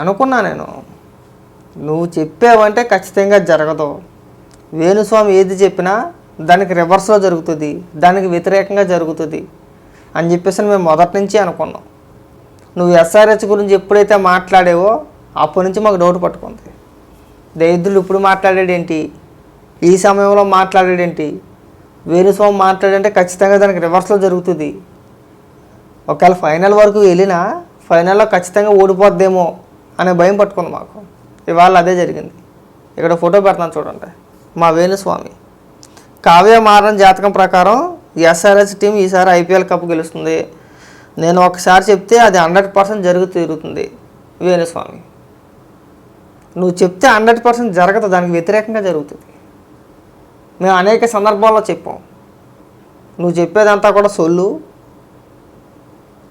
అనుకున్నా నేను. నువ్వు చెప్పావంటే ఖచ్చితంగా జరగదు. వేణుస్వామి ఏది చెప్పినా దానికి రివర్స్లో జరుగుతుంది దానికి వ్యతిరేకంగా జరుగుతుంది అని చెప్పేసి మేము మొదటి నుంచి అనుకున్నాం. నువ్వు ఎస్ఆర్హెచ్ గురించి ఎప్పుడైతే మాట్లాడేవో అప్పటి నుంచి మాకు డౌట్ పట్టుకుంది. దరిద్రులు ఇప్పుడు మాట్లాడాడేంటి? ఈ సమయంలో మాట్లాడాడేంటి? వేణుస్వామి మాట్లాడంటే ఖచ్చితంగా దానికి రివర్స్లో జరుగుతుంది. ఒకవేళ ఫైనల్ వరకు వెళ్ళినా ఫైనల్లో ఖచ్చితంగా ఓడిపోద్దేమో. అనే భయం పట్టుకుంది మాకు. ఇవాళ అదే జరిగింది. ఇక్కడ ఫోటో పెడతాను చూడండి. మా వేణుస్వామి. కావ్య మారణ జాతకం ప్రకారం ఎస్ఆర్ఎస్ టీం ఈసారి ఐపీఎల్ కప్ గెలుస్తుంది. నేను ఒకసారి చెప్తే అది హండ్రెడ్ పర్సెంట్ జరుగు తీరుతుంది వేణుస్వామి. నువ్వు చెప్తే హండ్రెడ్ పర్సెంట్ జరగదు. దానికి వ్యతిరేకంగా జరుగుతుంది. మేము అనేక సందర్భాల్లో చెప్పాం. నువ్వు చెప్పేదంతా కూడా సొల్లు.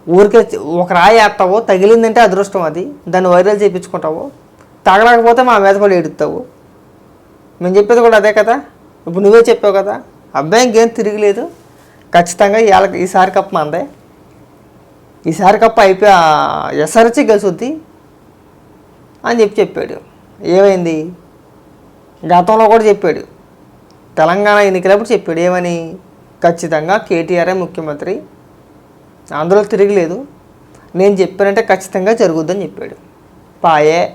ఊరికే ఒక రాయి వేస్తావో తగిలిందంటే అదృష్టం అది. దాన్ని వైరల్ చేయించుకుంటావు తగలకపోతే మా మీద పడి ఏడుతావు. మేము చెప్పేది కూడా అదే కదా. ఇప్పుడు నువ్వే చెప్పావు కదా. అబ్బాయి ఇంకేం తిరగలేదు. ఖచ్చితంగా ఇవాళ ఈసారి కప్ మందే. ఈసారి కప్ అయిపోయి ఎస్ఆర్హెచ్ గెలుసుద్ది అని చెప్పి చెప్పాడు. ఏమైంది? గతంలో కూడా చెప్పాడు. తెలంగాణ ఎన్నికలప్పుడు చెప్పాడు. ఏమని? ఖచ్చితంగా కేటీఆర్ఏ ముఖ్యమంత్రి. అందులో తిరగలేదు. నేను చెప్పానంటే ఖచ్చితంగా జరుగుద్దని చెప్పాడు. పాయే.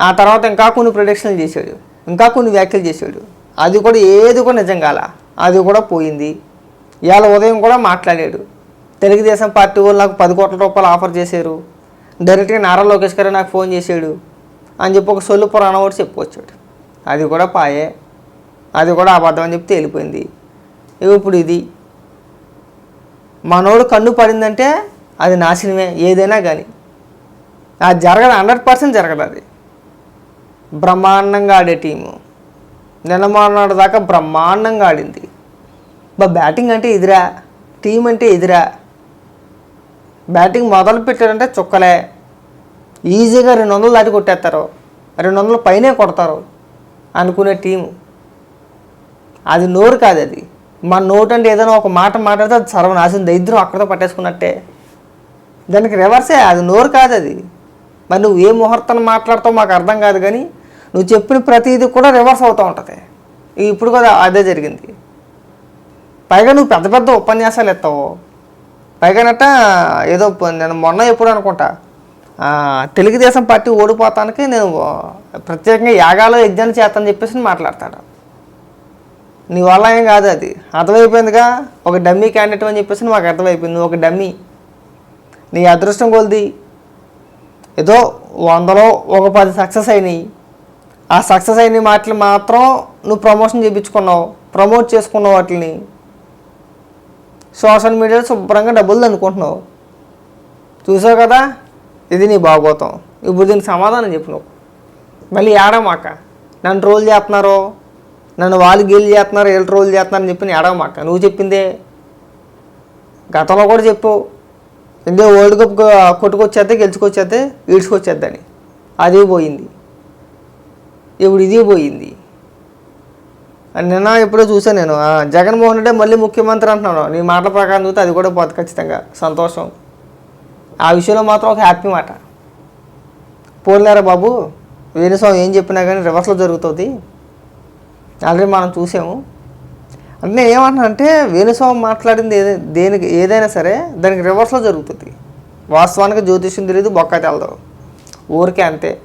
ఆ తర్వాత ఇంకా కొన్ని ప్రొడక్షన్లు చేశాడు. ఇంకా కొన్ని వ్యాఖ్యలు చేశాడు. అది కూడా ఏది కూడా నిజం కాల. అది కూడా పోయింది. ఇవాళ ఉదయం కూడా మాట్లాడాడు. తెలుగుదేశం పార్టీ వాళ్ళు నాకు పది కోట్ల రూపాయలు ఆఫర్ చేశారు. డైరెక్ట్గా నారా లోకేష్ గారు నాకు ఫోన్ చేశాడు. అని చెప్పి ఒక సొల్లు పురాణం కూడా చెప్పుకొచ్చాడు అది కూడా పాయే. అది కూడా అబద్ధం అని చెప్తే వెళ్ళిపోయింది ఇప్పుడు ఇది. మనోడు కన్ను పడిందంటే అది నాశనమే ఏదైనా కానీ అది జరగదు హండ్రెడ్ పర్సెంట్ జరగదు అది. బ్రహ్మాండంగా ఆడే టీము. నిన్నమన్నాడు దాకా బ్రహ్మాండంగా ఆడింది. బా బ్యాటింగ్ అంటే ఎదురా టీం అంటే ఎదురా. బ్యాటింగ్ మొదలు పెట్టారంటే చుక్కలే. ఈజీగా రెండు వందలు దాటి కొట్టేస్తారు. రెండు వందల పైనే కొడతారు అనుకునే టీము. అది నోరు కాదు అది. మన నోటండి ఏదైనా ఒక మాట మాట్లాడితే అది సర్వనాశనం దరిద్రం అక్కడితో పట్టేసుకున్నట్టే. దానికి రివర్సే అది నోరు కాదు అది. మరి నువ్వు ఏ ముహూర్తం మాట్లాడతావు మాకు అర్థం కాదు కానీ నువ్వు చెప్పిన ప్రతిదీ కూడా రివర్స్ అవుతూ ఉంటుంది. ఇప్పుడు కూడా అదే జరిగింది. పైగా నువ్వు పెద్ద పెద్ద ఉపన్యాసాలు ఎత్తావు. పైగానట ఏదో నేను మొన్న ఎప్పుడు అనుకుంటా తెలుగుదేశం పార్టీ ఓడిపోతానికి నేను ప్రత్యేకంగా యాగాలు యజ్ఞాలు చేస్తానని చెప్పేసి మాట్లాడతాడు. నీ వల్ల ఏం కాదు అది. అర్థమైపోయిందిగా? ఒక డమ్మీ క్యాండిడేట్ అని చెప్పేసి మాకు అర్థమైపోయింది. ఒక డమ్మీ. నీ అదృష్టం కొలిది. ఏదో వందలో ఒక పది సక్సెస్ అయినాయి. ఆ సక్సెస్ అయిన మాటలు మాత్రం నువ్వు ప్రమోషన్ చేయించుకున్నావు. ప్రమోట్ చేసుకున్నావు వాటిని సోషల్ మీడియాలో శుభ్రంగా డబ్బులు అనుకుంటున్నావు చూసావు కదా? ఇది నీ బాగోతాం ఇప్పుడు దీనికి సమాధానం చెప్పు నువ్వు. మళ్ళీ ఏడమాక నన్ను రోల్ చేస్తున్నారు? నన్ను వాళ్ళు గెలి చేస్తున్నారు వీళ్ళు ట్రోల్ చేస్తున్నారని చెప్పి ఏడమాక నువ్వు చెప్పిందే. గతంలో కూడా చెప్పు. ఇండియా వరల్డ్ కప్ కొట్టుకొచ్చేస్తే గెలుచుకొచ్చేస్తే ఈడ్చుకొచ్చేద్దని. అది పోయింది. ఇప్పుడు ఇది పోయింది. అని నిన్న ఎప్పుడో చూసాను నేను. జగన్మోహన్ రెడ్డి మళ్ళీ ముఖ్యమంత్రి అంటున్నాను నీ మాటల ప్రకారం చూస్తే అది కూడా పోతుంది ఖచ్చితంగా. సంతోషం. ఆ విషయంలో మాత్రం ఒక హ్యాపీ మాట. పోలేరా బాబు? వేణుస్వామి ఏం చెప్పినా కానీ రివర్స్లో జరుగుతుంది. ఆల్రెడీ మనం చూసాము. అంటే నేను అంటే వేణుస్వామి మాట్లాడింది ఏదే దేనికి ఏదైనా సరే దానికి రివర్స్లో జరుగుతుంది. వాస్తవానికి జ్యోతిష్యం తెలియదు బొక్క తెలదు. ఊరికే అంతే.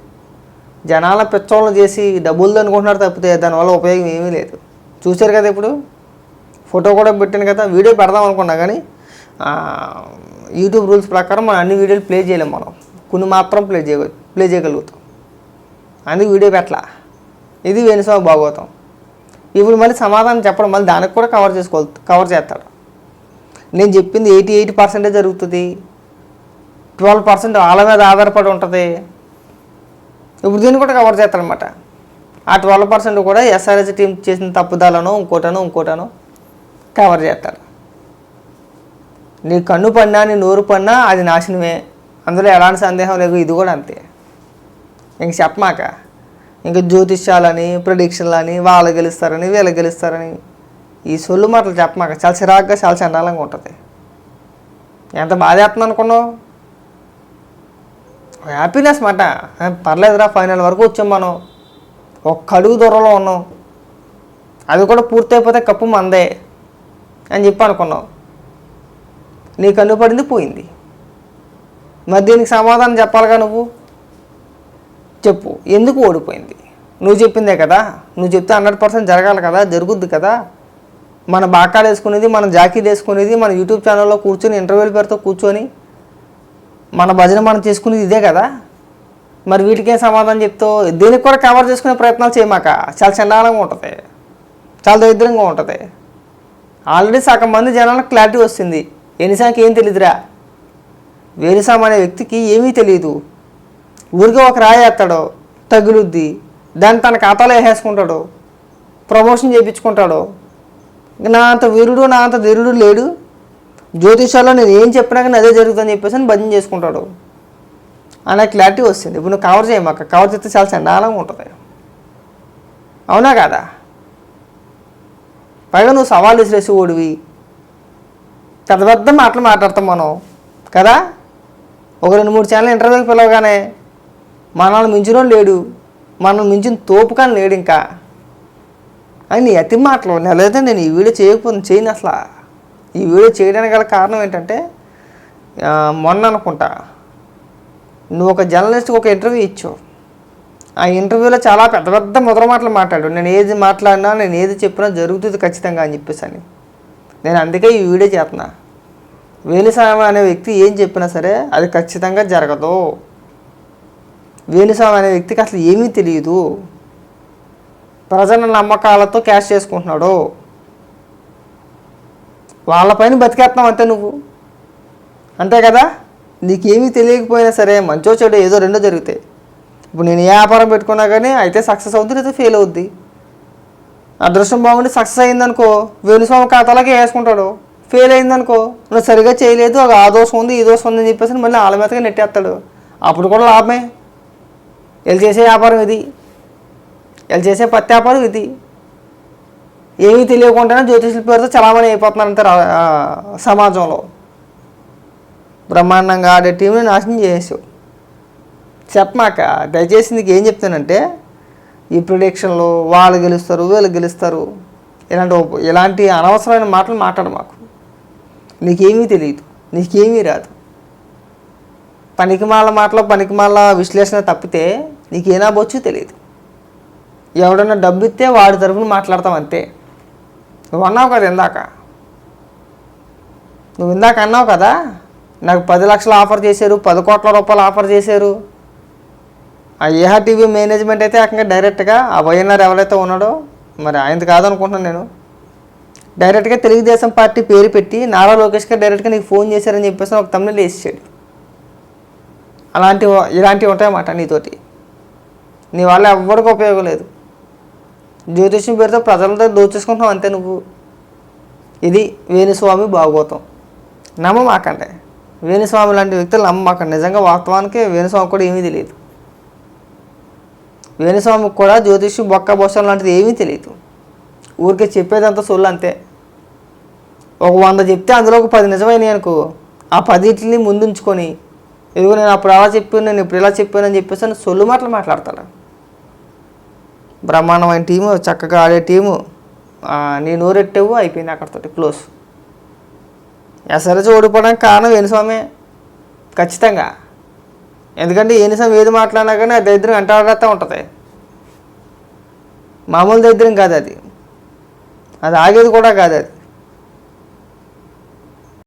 జనాల పిచ్చోళ్ళు చేసి డబ్బులు అనుకుంటున్నారు తప్పితే దానివల్ల ఉపయోగం ఏమీ లేదు. చూశారు కదా ఇప్పుడు? ఫోటో కూడా పెట్టాను కదా వీడియో పెడదాం అనుకున్నా కానీ యూట్యూబ్ రూల్స్ ప్రకారం మనం అన్ని వీడియోలు ప్లే చేయలేము మనం. కొన్ని మాత్రం ప్లే చేయ ప్లే చేయగలుగుతాం. అందుకు వీడియో పెట్టలా. ఇది వేణుస్వామి భాగవతం. ఇప్పుడు మళ్ళీ సమాధానం చెప్పడం మళ్ళీ దానికి కూడా కవర్ చేసుకో కవర్ చేస్తాడు. నేను చెప్పింది ఎయిటీ ఎయిట్ పర్సెంటే జరుగుతుంది. ట్వెల్వ్ పర్సెంట్ వాళ్ళ మీద ఆధారపడి ఉంటుంది. ఇప్పుడు దీన్ని కూడా కవర్ చేస్తాడనమాట ఆ ట్వెల్వ్ పర్సెంట్ కూడా ఎస్ఆర్ఎస్ టీం చేసిన తప్పుదాలను ఇంకోటను ఇంకోటనో కవర్ చేస్తారు నీ కన్ను పడినా నీ నోరు పడినా అది నాశనమే. అందులో ఎలాంటి సందేహం లేదు ఇది కూడా అంతే. ఇంక చెప్పమాక ఇంకా జ్యోతిష్యాలని ప్రొడిక్షన్లని వాళ్ళు గెలుస్తారని వీళ్ళు గెలుస్తారని ఈ సొల్లు మాటలు చెప్పమాక చాలా చిరాగ్గా చాలా చండాలంగా ఉంటుంది. ఎంత బాధ వేస్తుంది అనుకున్నావు? హ్యాపీనెస్ మాట. పర్లేదురా ఫైనల్ వరకు వచ్చాం మనం. ఒక్క అడుగు దూరంలో ఉన్నాం. అది కూడా పూర్తయిపోతే కప్పు మందే అని చెప్పి అనుకున్నావు నీ కన్ను పడింది పోయింది. మరి దీనికి సమాధానం చెప్పాలిగా నువ్వు? చెప్పు ఎందుకు ఓడిపోయింది? నువ్వు చెప్పిందే కదా నువ్వు చెప్తే హండ్రెడ్ పర్సెంట్ జరగాలి కదా జరుగుద్ది కదా. మన బాకాలు వేసుకునేది మన జాకీలు వేసుకునేది మన యూట్యూబ్ ఛానల్లో కూర్చొని ఇంటర్వ్యూల పేరుతో కూర్చొని మన భజన మనం చేసుకునేది ఇదే కదా. మరి వీటికేం సమాధానం చెప్తావు? దీనికి కూడా కవర్ చేసుకునే ప్రయత్నాలు చేయమాక. చాలా చండాలంగా ఉంటుంది. చాలా దరిద్రంగా ఉంటుంది. ఆల్రెడీ సగం మంది జనాలకు క్లారిటీ వస్తుంది. ఎన్నిసాకి ఏం తెలియదురా వేరుసాం అనే వ్యక్తికి ఏమీ తెలియదు. ఊరికే ఒక రాయి వేస్తాడు తగులుద్ది దాన్ని తన ఖాతాలో వేసేసుకుంటాడు ప్రమోషన్ చేయించుకుంటాడు నా అంత వీరుడు నా అంత ధీరుడు లేడు. జ్యోతిషాల్లో నేను ఏం చెప్పినా కానీ అదే జరుగుతుందని చెప్పేసి అని భజన చేసుకుంటాడు. అనే క్లారిటీ వస్తుంది. ఇప్పుడు నువ్వు కవర్ చేయమాక కవర్ చేస్తే చాలా చండాలంగా ఉంటుంది. అవునా కాదా? పైగా నువ్వు సవాల్ విసిరేసి ఓడివి. పెద్ద పెద్ద మాటలు మాట్లాడతాం మనం. కదా? ఒక రెండు మూడు ఛానల్ ఇంటర్వ్యూకి పిలవగానే మనల్ని మించిన లేడు. మనల్ని మించిన తోపు కానీ లేడు ఇంకా. అని నీ అతి మాటలు. నెలైతే నేను ఈ వీడియో చేయకపోతే చేయను అసలు. ఈ వీడియో చేయడానికి గల కారణం ఏంటంటే మొన్న అనుకుంటా. నువ్వు ఒక జర్నలిస్ట్కి ఒక ఇంటర్వ్యూ ఇచ్చావు. ఆ ఇంటర్వ్యూలో చాలా పెద్ద పెద్ద ముద్ర మాటలు మాట్లాడు నేను ఏది మాట్లాడినా నేను ఏది చెప్పినా జరుగుతుంది ఖచ్చితంగా అని చెప్పేసి అని. నేను అందుకే ఈ వీడియో చేస్తున్నా. వేణుస్వామి అనే వ్యక్తి ఏం చెప్పినా సరే అది ఖచ్చితంగా జరగదు. వేణుస్వామి అనే వ్యక్తికి అసలు ఏమీ తెలియదు. ప్రజల నమ్మకాలతో క్యాష్ చేసుకుంటున్నాడు. వాళ్ళపైన బతికేస్తున్నావు అంతే నువ్వు. అంతే కదా? నీకేమీ తెలియకపోయినా సరే మంచో చెడు ఏదో రెండో జరుగుతాయి ఇప్పుడు నేను ఏ వ్యాపారం పెట్టుకున్నా కానీ అయితే సక్సెస్ అవుద్ది లేదా ఫెయిల్ అవుద్ది? అదృష్టం బాగుండి సక్సెస్ అయిందనుకో వేణుస్వామి ఖాతాలోకి వేసుకుంటాడు. ఫెయిల్ అయిందనుకో నువ్వు సరిగా చేయలేదు ఆ దోషం ఉంది ఈ దోషం ఉంది అని చెప్పేసి మళ్ళీ ఆల మీదగా నెట్టేస్తాడు. అప్పుడు కూడా లాభమే. వీళ్ళు చేసే వ్యాపారం ఇది. వీళ్ళు చేసే పత్తి వ్యాపారం ఇది. ఏమీ తెలియకుండానే జ్యోతిషుల పేరుతో చలామణి అయిపోతున్నారంత సమాజంలో. బ్రహ్మాండంగా ఆడే టీంని నాశనం చేసావు చెప్పమాక దయచేసి నీకు ఏం చెప్తానంటే ఈ ప్రొడిక్షన్లు వాళ్ళు గెలుస్తారు వీళ్ళు గెలుస్తారు. ఇలాంటి ఇలాంటి అనవసరమైన మాటలు మాట్లాడు మాకు. నీకేమీ తెలియదు. నీకేమీ రాదు. పనికిమాల మాటలో పనికిమాల విశ్లేషణ తప్పితే నీకేనా బొచ్చు తెలియదు ఎవడన్నా డబ్బు ఇస్తే వాడి తరఫున మాట్లాడతాం అంతే. నువ్వు అన్నావు కదా ఇందాక. నువ్వు ఇందాక అన్నావు కదా నాకు పది లక్షలు ఆఫర్ చేశారు పది కోట్ల రూపాయలు ఆఫర్ చేశారు. ఆ ఏహా టీవీ మేనేజ్మెంట్ అయితే ఏకంగా డైరెక్ట్గా ఆ వైఎన్ఆర్ ఎవరైతే ఉన్నాడో మరి ఆయనది కాదనుకుంటున్నాను నేను. డైరెక్ట్గా తెలుగుదేశం పార్టీ పేరు పెట్టి నారా లోకేష్ గారు డైరెక్ట్గా నీకు ఫోన్ చేశారని చెప్పేసి ఒక తమిళ వేసేసాడు అలాంటి ఇలాంటివి ఉంటాయన్నమాట నీతోటి. నీ వల్ల ఎవ్వరికి ఉపయోగం లేదు. జ్యోతిష్యం పేరుతో ప్రజలతో దోచేసుకుంటావు అంతే నువ్వు. ఇది వేణుస్వామి భాగవతం. నమ్మమాకండి. వేణుస్వామి లాంటి వ్యక్తులు నమ్మమాకండి. నిజంగా వాస్తవానికి వేణుస్వామి కూడా ఏమీ తెలియదు. వేణుస్వామికి కూడా జ్యోతిష్యం బొక్క బొస్సం లాంటిది ఏమీ తెలియదు. ఊరికే చెప్పేదంతా సొల్లు అంతే. ఒక వంద చెప్తే అందులో ఒక పది నిజమైనవి అనుకో. ఆ పదిటిని ముందుంచుకొని ఇదిగో నేను అప్పుడు అలా చెప్పాను నేను ఇప్పుడు ఇలా చెప్పాను అని చెప్పేసి అని సొల్లు మాటలు మాట్లాడతాడు. బ్రహ్మాండమైన టీము చక్కగా ఆడే టీము. నేను నీ నోరెట్టావు అయిపోయింది అక్కడితోటి క్లోజ్. ఎస్ఆర్ఎస్ ఓడిపోవడానికి కారణం వేణుస్వామే ఖచ్చితంగా. ఎందుకంటే ఏనిసం ఏది మాట్లాడినా కానీ ఆ దరిద్రం వెంటాడుతూ ఉంటుంది. మామూలు దరిద్రం కాదు అది. అది ఆగేది కూడా కాదు అది.